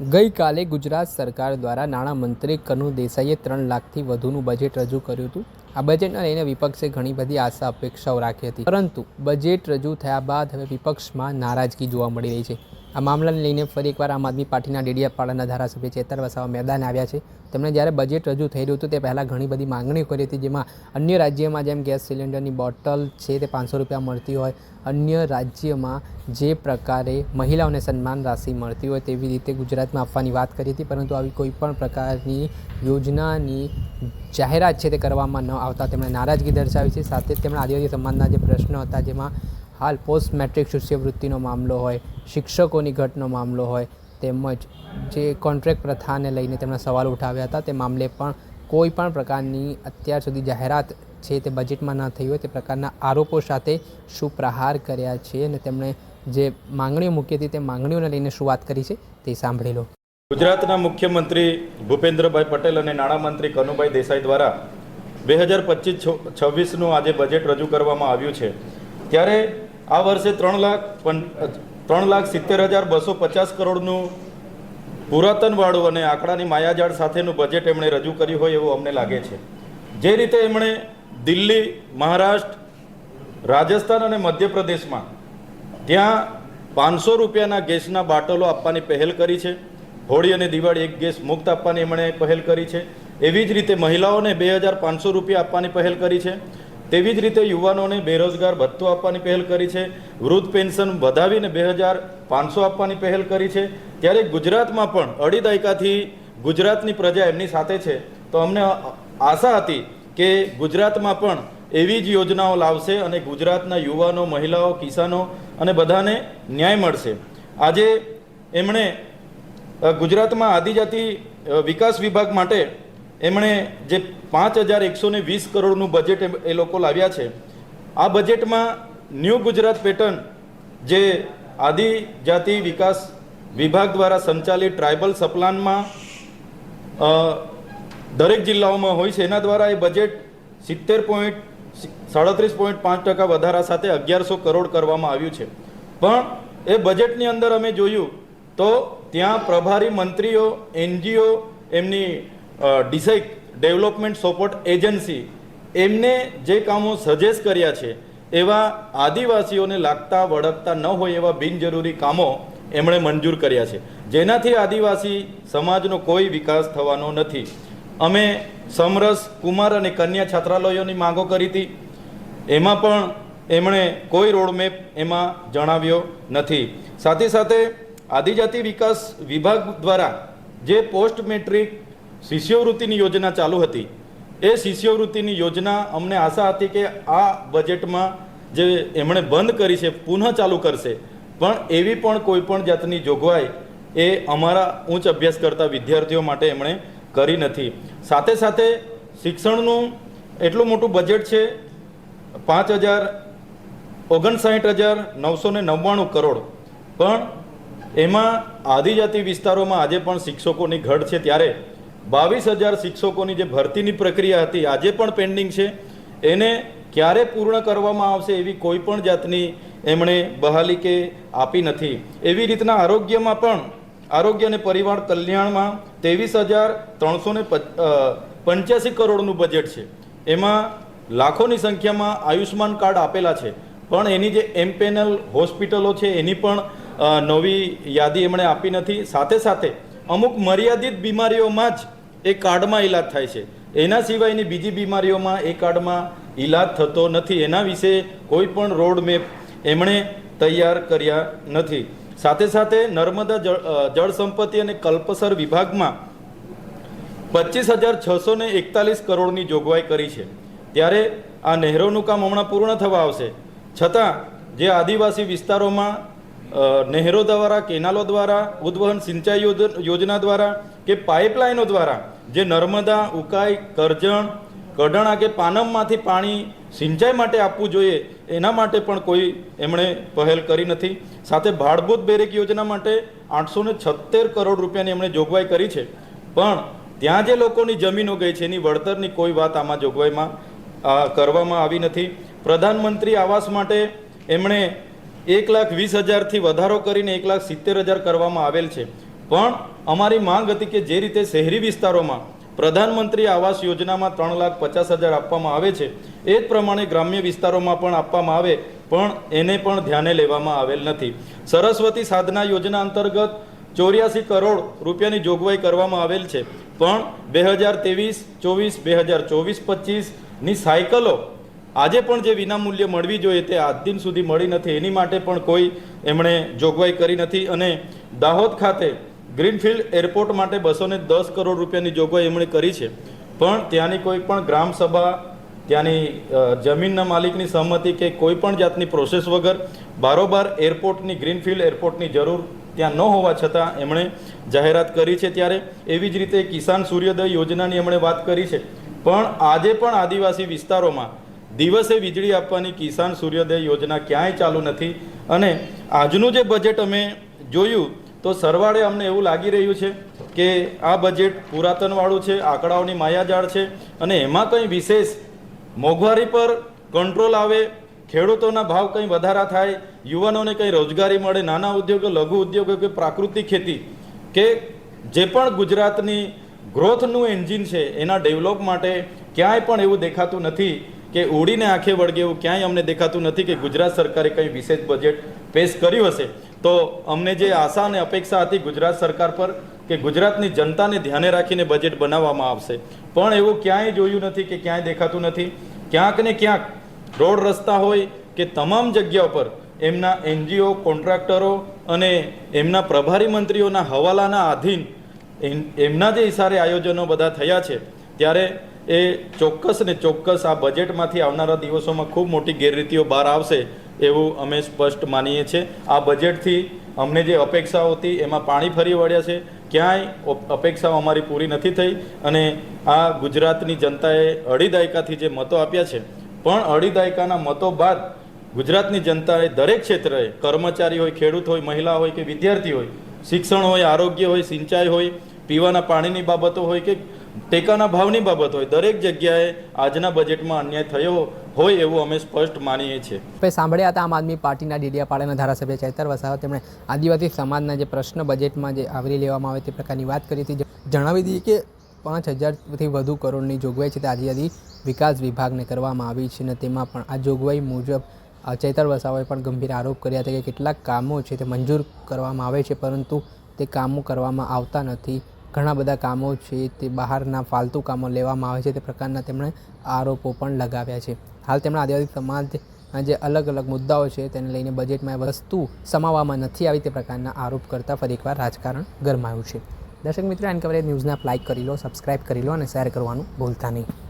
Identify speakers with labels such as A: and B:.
A: ગઈકાલે ગુજરાત સરકાર દ્વારા નાણામંત્રી કનુ દેસાઈએ ત્રણ લાખથી વધુનું બજેટ રજૂ કર્યું હતું. આ બજેટને લઈને વિપક્ષે ઘણી બધી આશા અપેક્ષાઓ રાખી હતી. પરંતુ બજેટ રજૂ થયા બાદ હવે વિપક્ષમાં નારાજગી જોવા મળી રહી છે. આ મામલાને લઈને ફરી એકવાર આમ આદમી પાર્ટીના ડેડિયાપાડાના ધારાસભ્ય ચેતર વસાવા મેદાન આવ્યા છે. તેમણે જ્યારે બજેટ રજૂ થઈ રહ્યું હતું તે પહેલાં ઘણી બધી માંગણીઓ કરી હતી, જેમાં અન્ય રાજ્યમાં જેમ ગેસ સિલિન્ડરની બોટલ છે તે પાંચસો રૂપિયા મળતી હોય, અન્ય રાજ્યમાં જે પ્રકારે મહિલાઓને સન્માન રાશિ મળતી હોય તેવી રીતે ગુજરાતમાં આપવાની વાત કરી હતી, પરંતુ આવી કોઈપણ પ્રકારની યોજનાની જાહેરાત છે તે કરવામાં ન આવતા તેમણે નારાજગી દર્શાવી છે. સાથે જ તેમણે આદિવાસી સમાજના જે પ્રશ્નો હતા, જેમાં હાલ પોસ્ટ મેટ્રિક શિષ્યવૃત્તિનો મામલો હોય, શિક્ષકોની ઘટનો મામલો હોય, તેમજ જે કોન્ટ્રાક્ટ પ્રથાને લઈને તેમણે સવાલ ઉઠાવ્યા હતા, તે મામલે પણ કોઈ પણ પ્રકારની અત્યાર સુધી જાહેરાત છે તે બજેટમાં ન થઈ હોય તે પ્રકારના આરોપો સાથે શું પ્રહાર કર્યા છે અને તેમણે જે માંગણીઓ મૂકી હતી તે માંગણીઓને લઈને શું વાત કરી છે તે સાંભળી લો.
B: ગુજરાતના મુખ્યમંત્રી ભૂપેન્દ્રભાઈ પટેલ અને નાણામંત્રી કનુભાઈ દેસાઈ દ્વારા બે હજાર પચીસ છવ્વીસનું આજે બજેટ રજૂ કરવામાં આવ્યું છે. ત્યારે આ વર્ષે ત્રણ લાખ ત્રણ લાખ સિત્તેર હજાર બસો પચાસ કરોડનું પુરાતનવાળું અને આંકડાની માયાજાળ સાથેનું બજેટ એમણે રજૂ કર્યું હોય એવું અમને લાગે છે. જે રીતે એમણે દિલ્હી, મહારાષ્ટ્ર, રાજસ્થાન અને મધ્યપ્રદેશમાં ત્યાં પાંચસો રૂપિયાના ગેસના બાટલો આપવાની પહેલ કરી છે. હોળી અને દિવાળી એક ગેસ મુક્ત આપવાની એમણે પહેલ કરી છે. એવી જ રીતે મહિલાઓને બે હજાર પાંચસો રૂપિયા આપવાની પહેલ કરી છે. તેવી જ રીતે યુવાનોને બેરોજગાર ભથ્થું આપવાની પહેલ કરી છે. વૃદ્ધ પેન્શન વધાવીને બે હજાર પાંચસો આપવાની પહેલ કરી છે. ત્યારે ગુજરાતમાં પણ અઢી દાયકાથી ગુજરાતની પ્રજા એમની સાથે છે. તો અમને આશા હતી કે ગુજરાતમાં પણ એવી જ યોજનાઓ લાવશે અને ગુજરાતના યુવાનો, મહિલાઓ, કિસાનો અને બધાને ન્યાય મળશે. આજે એમણે ગુજરાતમાં આદિજાતિ વિકાસ વિભાગ માટે એમણે જે પાંચ હજાર એકસો ને વીસ કરોડનું બજેટ એ- લોકો લાવ્યા છે, આ બજેટમાં ન્યૂ ગુજરાત પેટર્ન જે આદિજાતિ વિકાસ વિભાગ દ્વારા સંચાલિત ટ્રાઇબલ સપ્લાનમાં દરેક જિલ્લાઓમાં હોય છે, એના દ્વારા એ બજેટ સિત્તેર પોઈન્ટ સાડત્રીસ પોઈન્ટ પાંચ ટકા વધારા સાથે અગિયારસો કરોડ કરવામાં આવ્યું છે. પણ એ બજેટની અંદર અમે જોયું તો ત્યાં પ્રભારી મંત્રીઓ, એનજીઓ, એમની ડિસાઇક ડેવલપમેન્ટ સપોર્ટ એજન્સી એમને જે કામો સજેસ્ટ કર્યા છે, એવા આદિવાસીઓને લાગતા વળગતા ન હોય એવા બિનજરૂરી કામો એમણે મંજૂર કર્યા છે. જેનાથી આદિવાસી સમાજનો કોઈ વિકાસ થવાનો નથી. અમે સમરસ કુમાર અને કન્યા છાત્રાલયોની માંગો કરી હતી. એમાં પણ એમણે કોઈ રોડમેપ એમાં જણાવ્યો નથી. સાથે સાથે આદિજાતિ વિકાસ વિભાગ દ્વારા જે પોસ્ટ મેટ્રિક શિષ્યવૃત્તિની યોજના ચાલુ હતી. એ શિષ્યવૃત્તિની યોજના અમને આશા હતી કે આ બજેટમાં જે એમણે બંધ કરી છે, પુનઃ ચાલુ કરશે, પણ એવી પણ કોઈ પણ જાતની જોગવાઈ એ અમારા ઉચ્ચ અભ્યાસ કરતા વિદ્યાર્થીઓ માટે એમણે કરી નથી. સાથે સાથે શિક્ષણનું એટલું મોટું બજેટ છે, પાંચ હજાર ઓગણસાઠ હજાર નવસો ને નવ્વાણું કરોડ. પણ એમાં આદિજાતિ વિસ્તારોમાં આજે પણ શિક્ષકોની ઘટ છે, ત્યારે બાવીસ હજાર શિક્ષકોની જે ભરતીની પ્રક્રિયા હતી, આજે પણ પેન્ડિંગ છે. એને ક્યારે પૂર્ણ કરવામાં આવશે એવી કોઈ પણ જાતની એમણે બહાલી કે આપી નથી. એવી રીતના આરોગ્યમાં પણ, આરોગ્ય અને પરિવાર કલ્યાણમાં ત્રેવીસ હજાર ત્રણસો ને પંચ્યાસી કરોડનું બજેટ છે. એમાં લાખોની સંખ્યામાં આયુષ્માન કાર્ડ આપેલા છે. પણ એની જે એમપેનલ હોસ્પિટલો છે, એની પણ નવી યાદી એમણે આપી નથી. સાથે સાથે અમુક મર્યાદિત બીમારીઓમાં જ એ કાર્ડમાં ઈલાજ થાય છે. એના સિવાયની બીજી બીમારીઓમાં એ કાર્ડમાં ઈલાજ થતો નથી. એના વિશે કોઈ પણ રોડ મેપ એમણે તૈયાર કર્યા નથી. સાથે સાથે નર્મદા જળ સંપત્તિ અને કલ્પસર વિભાગમાં પચીસ હજાર છસો ને એકતાલીસ કરોડની જોગવાઈ કરી છે. ત્યારે આ નહેરોનું કામ હમણાં પૂર્ણ થવા આવશે. છતાં, જે આદિવાસી વિસ્તારોમાં નહેરો દ્વારા, કેનાલો દ્વારા, ઉદ્વહન સિંચાઈ યોજના દ્વારા કે પાઇપલાઇનો દ્વારા જે નર્મદા, ઉકાઈ, કરજણ, કઢણા કે પાનમમાંથી પાણી સિંચાઈ માટે આપવું જોઈએ, એના માટે પણ કોઈ એમણે પહેલ કરી નથી. સાથે ભાડભૂત બેરેક યોજના માટે આઠસો ને છત્તેર કરોડ રૂપિયાની એમણે જોગવાઈ કરી છે. પણ ત્યાં જે લોકોની જમીનો ગઈ છે, એની વળતરની કોઈ વાત આમાં જોગવાઈમાં કરવામાં આવી નથી. પ્રધાનમંત્રી આવાસ માટે એમણે એક લાખ વીસ હજારથી વધારો કરીને એક લાખ સિત્તેર હજાર કરવામાં આવેલ છે. પણ અમારી માંગ હતી કે જે રીતે શહેરી વિસ્તારોમાં પ્રધાનમંત્રી આવાસ યોજનામાં ત્રણ લાખ પચાસ હજાર આપવામાં આવે છે, એ જ પ્રમાણે ગ્રામ્ય વિસ્તારોમાં પણ આપવામાં આવે, પણ એને પણ ધ્યાને લેવામાં આવેલ નથી. સરસ્વતી સાધના યોજના અંતર્ગત ચોર્યાસી કરોડ રૂપિયાની જોગવાઈ કરવામાં આવેલ છે, પણ બે હજાર ત્રેવીસ, ચોવીસ, બે હજાર ચોવીસ પચીસની સાયકલો આજે પણ જે વિનામૂલ્ય મળવી જોઈએ તે આજ દિન સુધી મળી નથી, એની માટે પણ કોઈ એમણે જોગવાઈ કરી નથી અને દાહોદ ખાતે ગ્રીનફિલ્ડ એરપોર્ટ માટે બસો ને દસ કરોડ રૂપિયાની જોગવાઈ એમણે કરી છે. પણ ત્યાંની કોઈ પણ ગ્રામ સભા, ત્યાંની જમીનના માલિકની સહમતિ કે કોઈ પણ જાતની પ્રોસેસ વગર બારોબાર એરપોર્ટની, ગ્રીનફિલ્ડ એરપોર્ટની જરૂર ત્યાં ન હોવા છતાં એમણે જાહેરાત કરી છે ત્યારે. એવી જ રીતે કિસાન સૂર્યોદય યોજનાની એમણે વાત કરી છે. પણ આજે પણ આદિવાસી વિસ્તારોમાં દિવસે વીજળી આપવાની કિસાન સૂર્યોદય યોજના ક્યાંય ચાલુ નથી. અને આજનું જે બજેટ અમે જોયું તો સરવાળે અમને એવું લાગી રહ્યું છે કે આ બજેટ પુરાતનવાળું છે, આંકડાઓની માયાજાળ છે અને એમાં કંઈ વિશેષ મોંઘવારી પર કંટ્રોલ આવે, ખેડૂતોના ભાવ કંઈ વધારા થાય, યુવાનોને કંઈ રોજગારી મળે, નાના ઉદ્યોગો, લઘુ ઉદ્યોગો કે પ્રાકૃતિક ખેતી કે જે પણ ગુજરાતની ગ્રોથનું એન્જિન છે એના ડેવલપ માટે ક્યાંય પણ એવું દેખાતું નથી કે ઉડીને આંખે વળગે એવું ક્યાંય અમને દેખાતું નથી કે ગુજરાત સરકારે કંઈ વિશેષ બજેટ પેશ કર્યું હશે. તો અમને જે આશા અને અપેક્ષા હતી ગુજરાત સરકાર પર કે ગુજરાતની જનતાને ધ્યાને રાખીને બજેટ બનાવવામાં આવશે. પણ એવું ક્યાંય જોયું નથી કે ક્યાંય દેખાતું નથી. ક્યાંક ને ક્યાંક રોડ રસ્તા હોય કે તમામ જગ્યા પર એમના એનજીઓ, કોન્ટ્રાક્ટરો અને એમના પ્રભારી મંત્રીઓના હવાલાના આધીન એમના જે ઇશારે આયોજનો બધા થયા છે, ત્યારે એ ચોક્કસ ને ચોક્કસ આ બજેટમાંથી આવનારા દિવસોમાં ખૂબ મોટી ગેરરીતિઓ બહાર આવશે. એવું અમે સ્પષ્ટ માનીએ છીએ. આ બજેટથી અમને જે અપેક્ષાઓ હતી, એમાં પાણી ફરી વળ્યા છે. ક્યાંય અપેક્ષાઓ અમારી પૂરી નથી થઈ અને આ ગુજરાતની જનતાએ અઢી દાયકાથી જે મતો આપ્યા છે, પણ અઢી દાયકાના મતો બાદ ગુજરાતની જનતાએ દરેક ક્ષેત્રે કર્મચારી હોય, ખેડૂત હોય, મહિલા હોય કે વિદ્યાર્થી હોય, શિક્ષણ હોય, આરોગ્ય હોય, સિંચાઈ હોય, પીવાના પાણીની બાબતો હોય કે ટેકાના ભાવની બાબત હોય, દરેક જગ્યાએ આજના બજેટમાં અન્યાય થયો હોય એવું અમે સ્પષ્ટ માનીએ છીએ.
A: આપણે સાંભળ્યા હતા આમ આદમી પાર્ટીના ડેડિયાપાડાના ધારાસભ્ય ચૈતર વસાવા, તેમણે આદિવાસી સમાજના જે પ્રશ્ન બજેટમાં જે આવરી લેવામાં આવે તે પ્રકારની વાત કરી હતી. જણાવી દઈએ કે પાંચ હજારથી વધુ કરોડની જોગવાઈ છે તે આદિવાસી વિકાસ વિભાગને કરવામાં આવી છે અને તેમાં પણ આ જોગવાઈ મુજબ ચૈતર વસાવાએ પણ ગંભીર આરોપ કર્યા હતા કે કેટલાક કામો છે તે મંજૂર કરવામાં આવે છે, પરંતુ તે કામો કરવામાં આવતા નથી. ઘણા બધા કામો છે તે બહારના ફાલતુ કામો લેવામાં આવે છે, તે પ્રકારના તેમણે આરોપો પણ લગાવ્યા છે. હાલ તેમણે આદિવાસી સમાજ જે અલગ અલગ મુદ્દાઓ છે તેને લઈને બજેટમાં વસ્તુ સમાવવામાં નથી આવી તે પ્રકારના આરોપ કરતાં ફરી એકવાર રાજકારણ ગરમાયું છે. દર્શક મિત્રો એન કવરેજ ન્યૂઝને લાઇક કરી લો સબસ્ક્રાઇબ કરી લો અને શેર કરવાનું ભૂલતા નહીં.